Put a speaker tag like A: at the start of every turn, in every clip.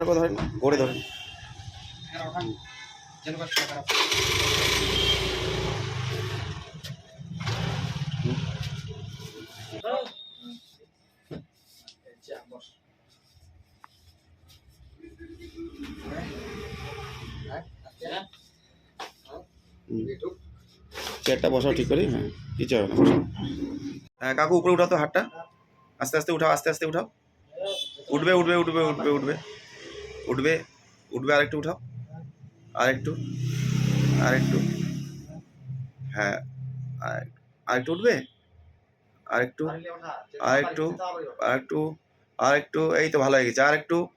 A: ধরেন গড়ে ধরেন। চেয়ারটা বসাও ঠিক করি হ্যাঁ কিছু হবে না হ্যাঁ কাকু, উপরে উঠাও তো হাতটা। আস্তে আস্তে উঠাও, আস্তে আস্তে উঠাও। উঠবে উঠবে উঠবে উঠবে উঠবে। উঠবে উঠবে আরেকটু উঠাও। আরেকটু আরেকটু। হ্যাঁ আর- আরেকটু উঠবে? আরেকটু আরেকটু আরেকটু আরেকটু, এই তো ভালো হয়ে গেছে। আরেকটু,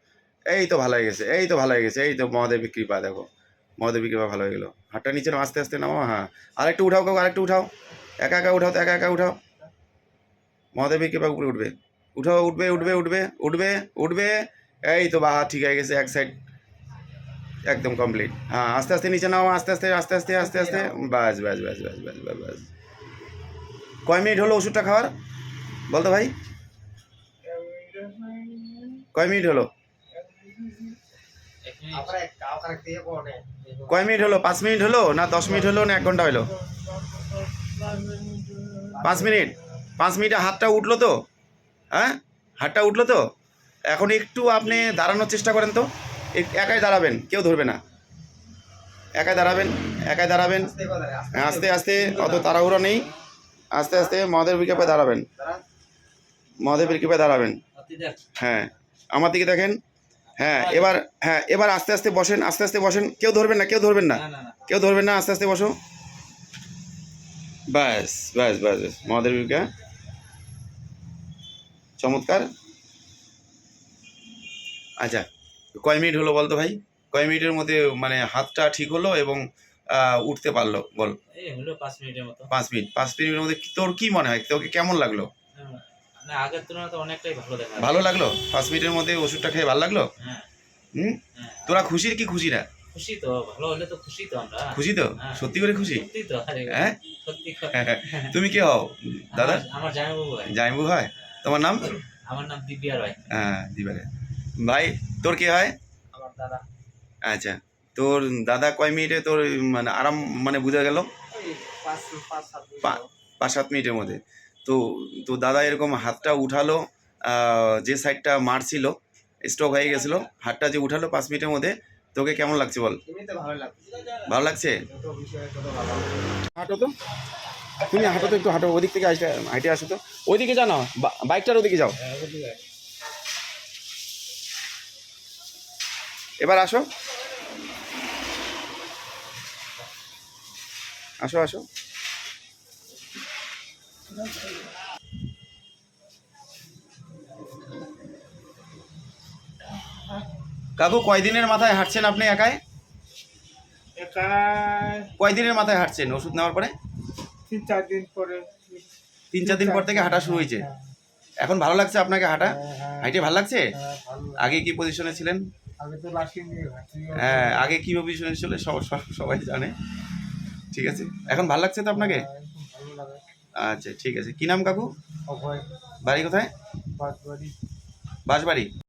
A: এই তো ভালো হয়ে গেছে, এই তো ভালো হয়ে গেছে, এই তো মহাদেব কৃপা, দেখো। মহাদেব কৃপা ভালো হয়ে গেলো। হাতটা নিচে আস্তে আস্তে নামাও হ্যাঁ। আরেকটু উঠাও কাকু, আরেকটু উঠাও। একা একা উঠাও তো একা একা উঠাও। মহাদেবের কৃপা উপরে উঠবে। উঠাও, উঠবে উঠবে উঠবে উঠবে উঠবে। এই তো বাহা ঠিক হয়ে গেছে এক সাইড একদম কমপ্লিট হ্যাঁ আস্তে আস্তে নিচে নাও আস্তে আস্তে আস্তে আস্তে আস্তে আস্তে বাস বাস বাস বাস বাস বাস বাস। কয় মিনিট হলো ওষুধটা খাওয়ার? বলতো ভাই। কয় মিনিট হলো? কয় মিনিট হলো? পাঁচ মিনিট হলো না দশ মিনিট হলো না এক ঘণ্টা হলো? পাঁচ মিনিট। পাঁচ মিনিটে হাতটা উঠল তো? হ্যাঁ? হাতটা উঠল তো? এখন একটু আপনি দাঁড়ানোর চেষ্টা করেন তো। একাই দাঁড়াবেন কেউ ধরবে না। একাই দাঁড়াবেন একাই দাঁড়াবেন। হ্যাঁ, আস্তে আস্তে অত তাড়াহুড়ো নেই। আস্তে আস্তে মহাদেবের কৃপায় দাঁড়াবেন। মহাদেবের কৃপায় দাঁড়াবেন। হ্যাঁ আমার দিকে দেখেন। হ্যাঁ এবার হ্যাঁ এবার আস্তে আস্তে বসেন আস্তে আস্তে বসেন। কেউ ধরবেন না কেউ ধরবেন না। কেউ ধরবেন না আস্তে আস্তে বসো। ব্যাস ব্যাস ব্যাস ব্যাস। মহাদেব কৃপা। চমৎকার। আচ্ছা কয় মিনিট হলো বলতো ভাই? কয় মিনিটের মধ্যে মানে হাতটা ঠিক হলো এবং উঠতে পারল? বল।
B: পাঁচ মিনিটের মতো।
A: পাঁচ মিনিট। পাঁচ মিনিটের মধ্যে তোর কি মনে হয়? তোকে কেমন লাগল?
B: হ্যাঁ, আগের তুলনায় তো অনেকটাই ভালো দেখা
A: ভালো লাগল? পাঁচ মিনিটের মধ্যে ওষুধটা খেয়ে ভালো লাগল?
B: হ্যাঁ।
A: হুম?
B: হ্যাঁ।
A: তোরা খুশির কি খুশি না?
B: খুশি তো ভালো হলে তো খুশি তো আমরা।
A: খুশি তো। সত্যি করে খুশি?
B: সত্যি তো
A: হ্যাঁ?
B: সত্যি
A: তুমি কে হও? দাদা?
B: আমার- জামাইবাবু
A: হয়? তোমার নাম?
B: আমার নাম দিব্যা রায়।
A: হ্যাঁ দিবারে ভাই তোর কে হয়?
B: আমার দাদা।
A: আচ্ছা তোর দাদা কয় মিনিটে তোর মানে আরাম মানে বোঝা গেল?
B: পাঁচ সাত
A: পা- পাঁচ সাত মিনিটের মধ্যে। তো তো দাদা এরকম হাতটা উঠালো যে সাইডটা মারছিল স্ট্রোক হয়ে গেছিল হাতটা যে উঠালো পাঁচ মিনিটের মধ্যে তোকে কেমন লাগছে বল?
B: ভালো লাগছে।
A: ভালো লাগছে?
B: যত বিষয়ে তত ভালো।
A: হাঁটো তো। তুমি হাঁটো তো একটু হাঁটো। ওদিক থেকে হাইটে আসো তো। ওইদিকে যাও না বা- বাইকটার ওদিকে যাও। এবার আসো। আসো আসো। কাকু কয়দিনের মাথায় হাঁটছেন আপনি একাই? কয়দিনের মাথায় হাঁটছেন? ওষুধ নেওয়ার পরে?
C: তিন চার দিন পরে।
A: তিন চার দিন পর থেকে হাঁটা শুরু হয়েছে। এখন ভালো লাগছে আপনাকে হাঁটা? হাইটে ভালো লাগছে?
C: হ্যাঁ,
A: আগে কি পজিশনে ছিলেন? হ্যাঁ আগে কি মুভি ছিল সব- সব- সবাই জানে। ঠিক আছে? এখন ভালো লাগছে তো আপনাকে? আচ্ছা ঠিক আছে। কি নাম কাকু? বাড়ি কোথায়? বাসবাড়ি